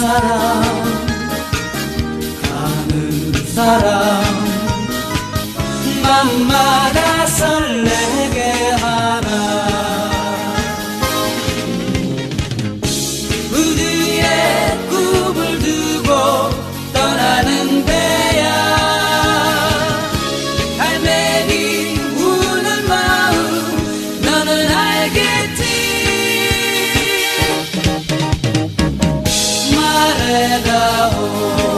사람 가는 사람 맘마다 설레게 하나. 우주의 꿈을 두고 떠나는 배야. 갈매기 우는 마음 너는 알겠지? Legal.